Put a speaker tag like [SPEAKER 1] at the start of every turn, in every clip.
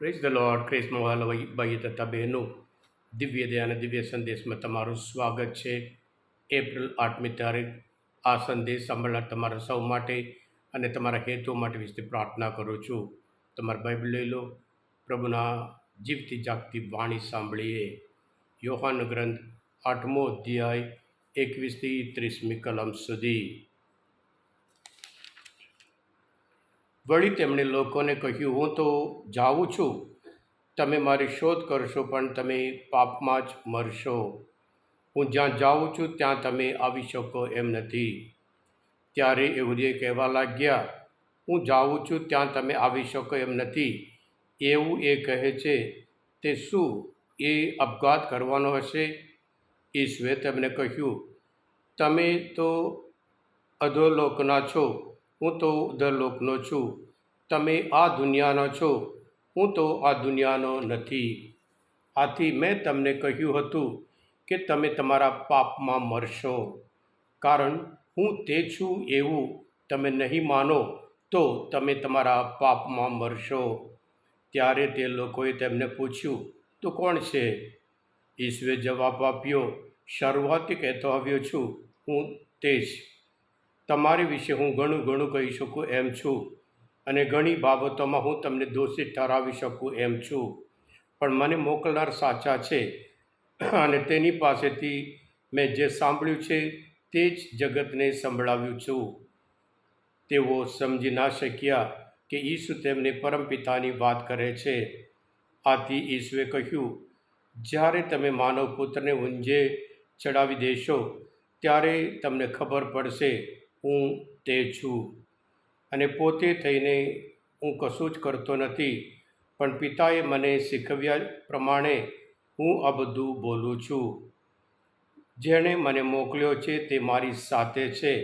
[SPEAKER 1] Praise the lord ક્રિસ્મો ભાઈ તથા બહેનો દિવ્ય દયા અને દિવ્ય સંદેશમાં તમારું સ્વાગત છે એપ્રિલ આઠમી તારીખ, આ સંદેશ સાંભળનાર તમારા સૌ માટે અને તમારા હેતુઓ માટે વિશે પ્રાર્થના કરું છું. તમારા બાઇબલ લઈ લો. પ્રભુના જીવતી જાગતી વાણી સાંભળીએ. યોહાન ગ્રંથ આઠમો અધ્યાય, એકવીસથી ત્રીસમી કલમ સુધી. વળી તેમણે લોકોને કહ્યું, હું તો જાઉં છું. તમે મારી શોધ કરશો, પણ તમે પાપમાં જ મરશો. હું જ્યાં જાઉં છું, ત્યાં તમે આવી શકો એમ નથી. ત્યારે એવરીએ કહેવા લાગ્યા, હું જાઉં છું, ત્યાં તમે આવી શકો એમ નથી. એવું એ કહે છે, તે શું? એ અપઘાત કરવાનો હશે? ઈશ્વે તેમને કહ્યું, તમે તો અધોલોકના છો. હું તો ઉધરલોકનો છું. તમે આ દુનિયાનો છો. હું તો આ દુનિયાનો નથી. આથી મેં તમને કહ્યું હતું કે તમે તમારા પાપમાં મરશો. કારણ હું તે છું એવું તમે નહીં માનો તો તમે તમારા પાપમાં મરશો. ત્યારે તે લોકોએ તેમને પૂછ્યું, તો કોણ છે? ઈશ્વરે જવાબ આપ્યો શરૂઆતથી કહેતો આવ્યો છું. હું તે જ. તમારી વિશે હું ઘણું ઘણું કહી શકું એમ છું અને ઘણી બાબતોમાં હું તમને દોષિત ઠરાવી શકું એમ છું. પણ મને મોકલનાર સાચા છે અને તેની પાસેથી મેં જે સાંભળ્યું છે તે જ જગતને સંભળાવ્યું છું. તેઓ સમજી ના શક્યા કે ઈસુ તેમને પરમપિતાની વાત કરે છે. આથી ઈસુએ કહ્યું, જ્યારે તમે માનવ પુત્રને ઊંઝે ચડાવી દેશો, ત્યારે તમને ખબર પડશે હું તે છું. અને પોતે થઈને હું કશું જ કરતો નથી, પણ પિતાએ મને શીખવ્યા પ્રમાણે હું આ બધું બોલું છું. જેણે મને મોકલ્યો છે તે મારી સાથે છે.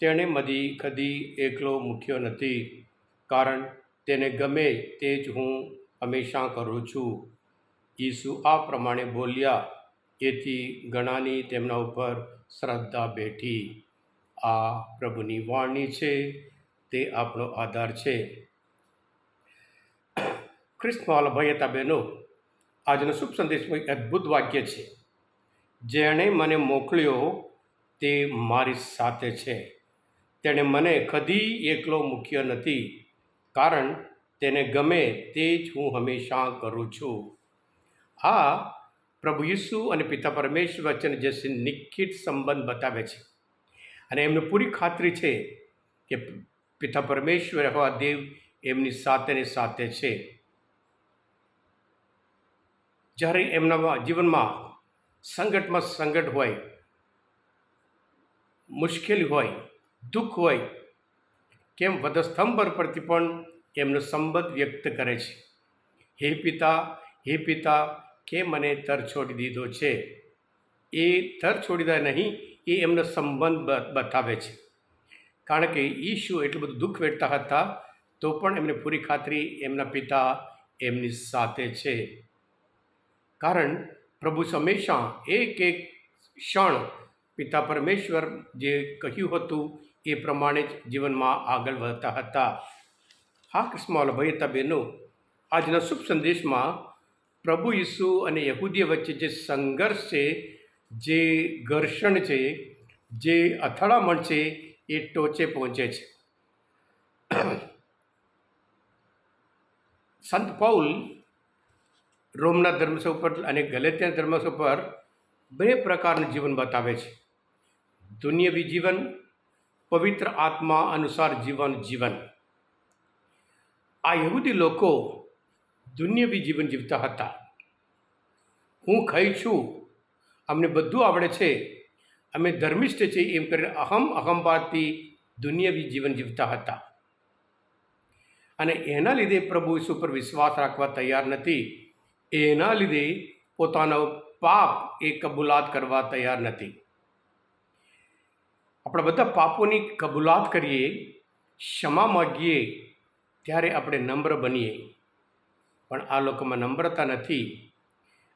[SPEAKER 1] તેણે મદી કદી એકલો મૂક્યો નથી, કારણ તેને ગમે તે જ હું હંમેશા કરું છું. ઈસુ આ પ્રમાણે બોલ્યા, એથી ઘણાની તેમના ઉપર શ્રદ્ધા બેઠી. આ પ્રભુની વાણી છે, તે આપણો આધાર છે. ખ્રિસ્તમાલ ભાઈ હતા બહેનો, આજનો શુભ સંદેશમાં એક અદ્ભુત વાક્ય છે. જેણે મને મોકલ્યો, તે મારી સાથે છે. તેણે મને કદી એકલો મૂક્યો નથી, કારણ તેને ગમે તે જ હું હંમેશા કરું છું. આ પ્રભુ ઈસુ અને પિતા પરમેશ્વર વચ્ચેનો જે નિખિત સંબંધ બતાવે છે. અને એમને પૂરી ખાતરી છે કે પિતા પરમેશ્વર હવા દેવ એમની સાથે ને સાથે છે. જ્યારે એમના જીવનમાં સંકટમાં સંકટ હોય, મુશ્કેલી હોય, દુઃખ હોય, કેમ વધસ્તંભર પરથી પણ એમનો સંબંધ વ્યક્ત કરે છે. હે પિતા હે પિતા કે મને તર છોડી દીધો છે? એ તર છોડી દે નહીં એ એમનો સંબંધ બતાવે છે. કારણ કે ઈશુ એટલું બધું દુઃખ વેઠતા હતા, તો પણ એમને પૂરી ખાતરી એમના પિતા એમની સાથે છે. કારણ પ્રભુ હંમેશા એક એક ક્ષણ પિતા પરમેશ્વર જે કહ્યું હતું, એ પ્રમાણે જ જીવનમાં આગળ વધતા હતા. હા, કૃષ્ણ ભાઈ બહેનો, આજના શુભ સંદેશમાં પ્રભુ ઈસુ અને યહૂદીઓ વચ્ચે જે સંઘર્ષ છે જે ઘર્ષણ છે, જે અથડામણ છે, એ ટોચે પહોંચે છે. સંત પૌલ રોમના ધર્મસ ઉપર અને ગલેતિયા ધર્મસ ઉપર બે પ્રકારનું જીવન બતાવે છે. દુનિયાવી જીવન, પવિત્ર આત્મા અનુસાર જીવન જીવન. આ યહૂદી લોકો દુનિયાવી જીવન જીવતા હતા. હું ખાઈ છું અમને બધું આવડે છે. અમે ધર્મિષ્ઠ છીએ એમ કરીને અહમ અહમભાવથી દુનિયાવી જીવન જીવતા હતા. અને એના લીધે પ્રભુ ઈસુ પર વિશ્વાસ રાખવા તૈયાર નથી. એના લીધે પોતાનો પાપ એ કબૂલાત કરવા તૈયાર નથી. આપણે બધા પાપોની કબૂલાત કરીએ, ક્ષમા માગીએ, ત્યારે આપણે નમ્ર બનીએ. પણ આ લોકોમાં નમ્રતા નથી.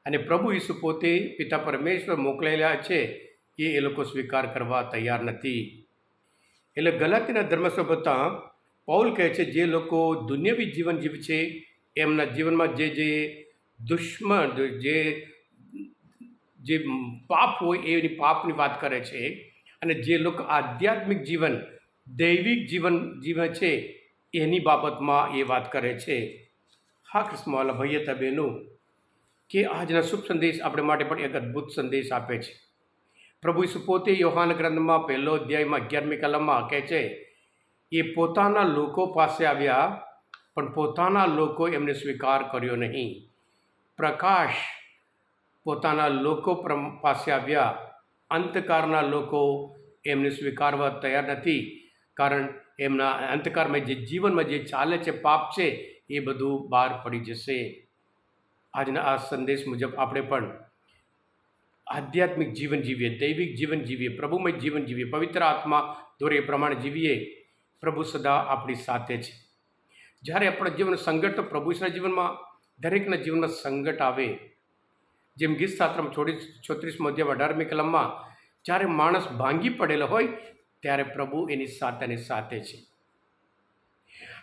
[SPEAKER 1] અને પ્રભુ ઈસુ પોતે પિતા પરમેશ્વર મોકલેલા છે એ એ લોકો સ્વીકાર કરવા તૈયાર નથી. એટલે ગલાતીના ધર્મસભતા પૌલ કહે છે, જે લોકો દુનિયાવી જીવન જીવે છે એમના જીવનમાં જે જે દુશ્મન, જે જે પાપ હોય એની પાપની વાત કરે છે અને જે લોકો આધ્યાત્મિક જીવન, દૈવિક જીવન જીવે છે, એની બાબતમાં એ વાત કરે છે. હા કૃષ્ણવાલા ભાઈએ, તબેનું કે આજના શુભ સંદેશ આપણે માટે પણ એક અદ્ભુત સંદેશ આપે છે. પ્રભુ ઈસુ પોતે યોહાન ગ્રંથમાં પહેલો અધ્યાયમાં અગિયારમી કલમમાં કહે છે, એ પોતાના લોકો પાસે આવ્યા, પણ પોતાના લોકો એમને સ્વીકાર કર્યો નહીં. પ્રકાશ પોતાના લોકો પાસે આવ્યા અંતકારના લોકો એમને સ્વીકારવા તૈયાર નથી. કારણ એમના અંતકારમાં જે જીવનમાં જે ચાલે છે પાપ છે, એ બધું બહાર પડી જશે. આજના આ સંદેશ મુજબ આપણે પણ આધ્યાત્મિક જીવન જીવીએ, દૈવિક જીવન જીવીએ, પ્રભુમય જીવન જીવીએ, પવિત્ર આત્મા દોરે પ્રમાણે જીવીએ. પ્રભુ સદા આપણી સાથે છે. જ્યારે આપણા જીવન સંકટ તો પ્રભુના જીવનમાં, દરેકના જીવનમાં સંકટ આવે. જેમ ગીત શાસ્ત્રમાં છોડીસ છોત્રીસ અધ્યાય અઢારમી કલમમાં, જ્યારે માણસ ભાંગી પડેલો હોય, ત્યારે પ્રભુ એની સાથેની સાથે છે.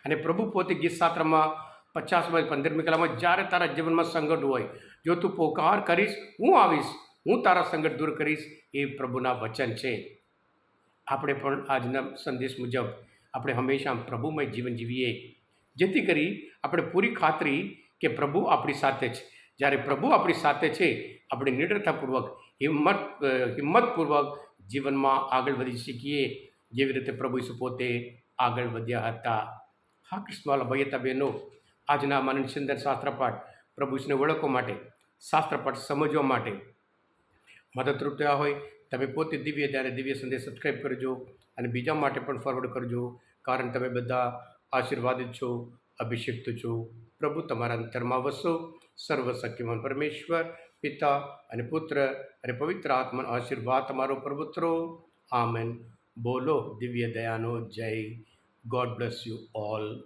[SPEAKER 1] અને પ્રભુ પોતે ગીત શાસ્ત્રમાં પચાસમાં પંદરમી કલામાં જ્યારે તારા જીવનમાં સંકટ હોય, જો તું પોકાર કરીશ, હું આવીશ, હું તારા સંકટ દૂર કરીશ, એ પ્રભુના વચન છે. આપણે પણ આજના સંદેશ મુજબ આપણે હંમેશા પ્રભુમય જીવન જીવીએ. જેથી કરી આપણે પૂરી ખાતરી કે પ્રભુ આપણી સાથે છે. જ્યારે પ્રભુ આપણી સાથે છે, આપણે નિડરતાપૂર્વક, હિંમત હિંમતપૂર્વક જીવનમાં આગળ વધી શીખીએ જેવી રીતે પ્રભુ ઈસુ પોતે આગળ વધ્યા હતા. હા કૃષ્ણવાલા ભાઈ બહેનો આજના માનવ સુંદર શાસ્ત્રપાઠ પ્રભુ ઈસુને ઓળખવા માટે, શાસ્ત્રપાઠ સમજવા માટે મદદરૂપ થયા હોય, તમે પોતે દિવ્ય ત્યારે દિવ્ય સંદેશ સબસ્ક્રાઈબ કરજો અને બીજા માટે પણ ફોરવર્ડ કરજો, કારણ તમે બધા આશીર્વાદિત છો, અભિષિક્ત છો. પ્રભુ તમારા અંતરમાં વસો. સર્વશક્તિમાન પરમેશ્વર, પિતા અને પુત્ર અને પવિત્ર આત્માનો આશીર્વાદ તમારો પ્રભુત્રો આમેન. બોલો દિવ્ય દયાનો જય. God bless you all